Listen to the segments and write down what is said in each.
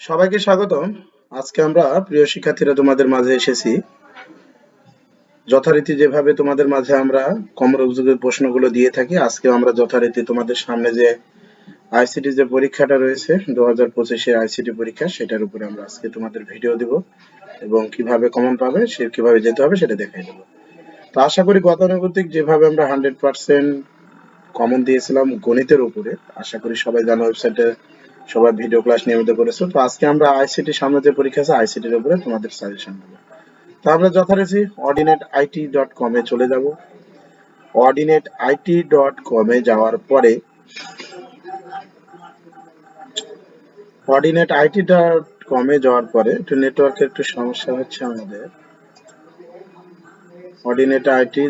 সবাইকে স্বাগতম। আজকে আমরা প্রিয় শিক্ষার্থীরা তোমাদের মাঝে এসেছি। যথারীতি যেভাবে তোমাদের মাঝে আমরা কমর অভিযোগের প্রশ্নগুলো দিয়ে থাকি আজকে আমরা যথারীতি তোমাদের সামনে যে আইসিটি যে পরীক্ষাটা রয়েছে দু হাজার পঁচিশের আইসিটি পরীক্ষা, সেটার উপরে আমরা আজকে তোমাদের ভিডিও দিব এবং কীভাবে কমন পাবে, সে কীভাবে যেতে হবে সেটা দেখাই দেবো। তো আশা করি গতানুগতিক যেভাবে আমরা হান্ড্রেড পার্সেন্ট কমন দিয়েছিলাম গণিতের উপরে, আশা করি সবাই জানো ওয়েবসাইটে সবাই ভিডিও ক্লাস নিয়মিত করেছ। তো আজকে আমরা আইসিটি সামনে যে পরীক্ষা আছে আইসিটির উপরে তোমাদের সাজেশন দেবো। তো আমরা যথারীতি অর্ডিনেট আইটি ডট কমে চলে যাব। অর্ডিনেট আইটি ডট কমে যাওয়ার পরে অর্ডিনেট আইটি ডট কমে যাওয়ার পরে একটু নেটওয়ার্কের একটু সমস্যা হচ্ছে আমাদের। অর্ডিনেট আইটি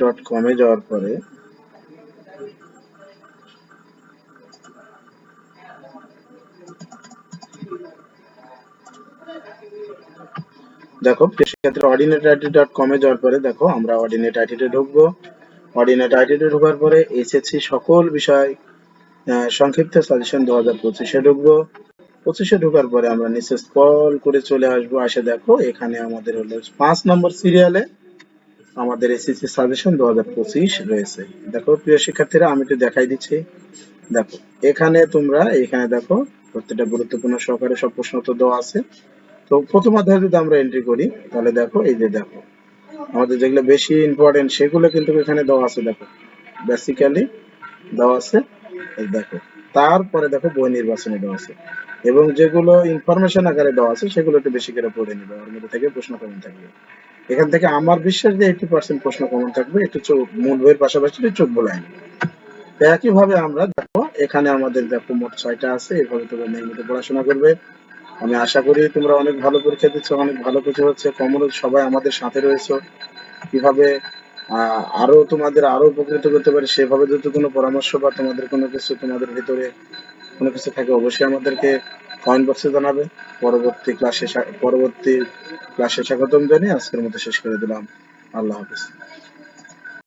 ডট কমে যাওয়ার পরে দেখো সেক্ষেত্রে অর্ডিনেট আইটি ডট কমে যাওয়ার পরে দেখো, আমরা অর্ডিনেট আইটিতে ঢুকবো। অর্ডিনেট আইটিতে ঢোকার পরে এসএসসি সকল বিষয় সংক্ষিপ্ত সাজেশন দু হাজার পঁচিশে ঢুকবো। পঁচিশে ঢোকার পরে আমরা নিচে স্ক্রল করে চলে আসব। আসে দেখো, এখানে আমাদের হলো পাঁচ নম্বর সিরিয়ালে আমাদের এসএসসি সাজেশন দু হাজার পঁচিশ রয়েছে। দেখো, প্রিয় শিক্ষার্থীরা, আমি একটু দেখাই দিচ্ছি। দেখো, এখানে তোমরা, এখানে দেখো, প্রত্যেকটা গুরুত্বপূর্ণ সহকারে সব প্রশ্ন তো দেওয়া আছে। তো প্রথম অধ্যায়ে যদি আমরা এন্ট্রি করি, তাহলে দেখো, এই যে দেখো, আমাদের যেগুলো বেশি ইম্পর্টেন্ট সেগুলো কিন্তু এখানে দেওয়া আছে, দেখো। বেসিক্যালি দেওয়া আছে, এই দেখো। তারপরে দেখো বই নির্বাচনে দেওয়া আছে। এবং যেগুলো ইনফরমেশন আকারে দেওয়া আছে, সেগুলো একটু বেশি করে পড়ে নিবে। ওর মধ্যে থেকে প্রশ্ন কমন থাকবে। এখান থেকে আমার বিশ্বাস যে এইটি পার্সেন্ট প্রশ্ন কমন থাকবে, একটু চোখ, মূল বইয়ের পাশাপাশি চোখ বোলাই একইভাবে আমরা দেখো, এখানে আমাদের দেখো মোট ছয়টা আছে, এভাবে তোমরা নিয়মিত পড়াশোনা করবে। আমি আশা করি তোমরা অনেক ভালো পরীক্ষা দিচ্ছ, অনেক ভালো কিছু হচ্ছে। কমন সবাই আমাদের সাথে রয়েছে। কীভাবে আরও তোমাদের আরও উপকৃত করতে পারি, সেভাবে যদি কোনো পরামর্শ বা তোমাদের কোনো কিছু তোমাদের ভিতরে কোনো কিছু থাকে, অবশ্যই আমাদেরকে কমেন্ট বক্সে জানাবে। পরবর্তী ক্লাসে পরবর্তী ক্লাসে স্বাগতম জানিয়ে আজকের মতো শেষ করে দিলাম। আল্লাহ হাফিজ।